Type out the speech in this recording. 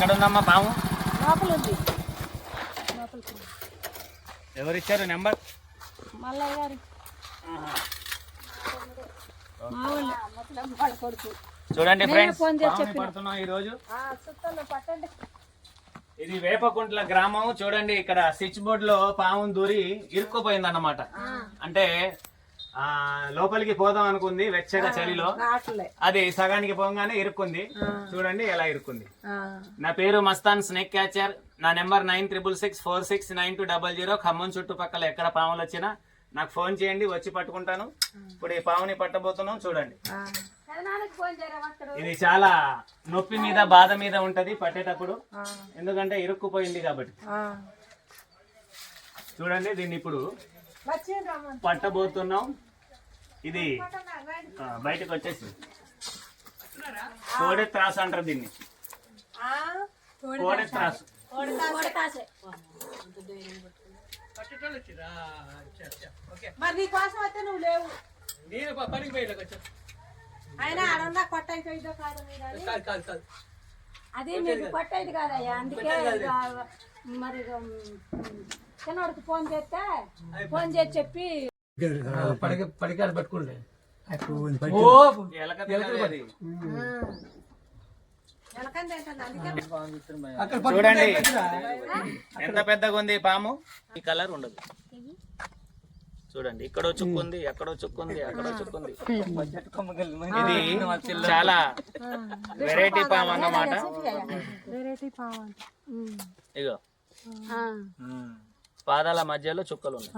ఎక్కడ ఉందమ్మా పాము? లోపల ఉంది లోపలికి ఉంది. ఎవరిచ్చారు నెంబర్ మల్లయ్య గారి చూడండి ఫ్రెండ్స్. పడుతున్నాం ఈ రోజు ఇది వేపకుంట్ల గ్రామం. చూడండి ఇక్కడ స్విచ్ బోర్డ్లో పాము దూరి ఇరుక్కుపోయింది అన్నమాట అంటే లోపలికి పోదాం అనుకుంది వెచ్చగా చలిలో. అది సగానికి పోగానే ఇరుక్కుంది. చూడండి ఎలా ఇరుక్కుంది. నా పేరు మస్తాన్ స్నేక్ క్యాచర్. నా number nine triple six four six nine two double zero. Khammam చుట్టుపక్కల ఎక్కడ పాములు వచ్చినా నాకు ఫోన్ చేయండి వచ్చి పట్టుకుంటాను. ఇప్పుడు ఈ పాముని పట్టబోతున్నాం చూడండి. ఇది చాలా నొప్పి మీద బాధ మీద ఉంటది పట్టేటప్పుడు. ఎందుకంటే ఇరుక్కుపోయింది కాబట్టి. చూడండి దీన్ని ఇప్పుడు పట్టబోతున్నాం. ఇది బయటకు వచ్చేసి. కోడె త్రాసు అంటారు దీన్ని. కోడె త్రాసు. మరి నీ కోసం అయితే నువ్వు లేవు. నేను పనికి పోయేలాగా వచ్చా. అయినా ఆడన్నా కొట్ట అయిపోయిందో కాదు మీరు అని. కాదు కాదు కాదు. అది మీకు కొట్టేది కాదయ్యా. అందుకే మరి చిన్నోడికి ఫోన్ చేస్తే ఫోన్ చేసి చెప్పి పడిక పడికాలు పట్టుకుంటే. చూడండి. ఎంత పెద్దగా ఉంది పాము? ఈ కలర్ ఉండదు. చూడండి. ఇక్కడో చుక్కుంది ఎక్కడో చుక్కుంది అక్కడో చుక్కుంది. ఇది చాలా వెరైటీ పాము అన్నమాట. ఇగో. పాదాల మధ్యలో చుక్కలు ఉన్నాయి.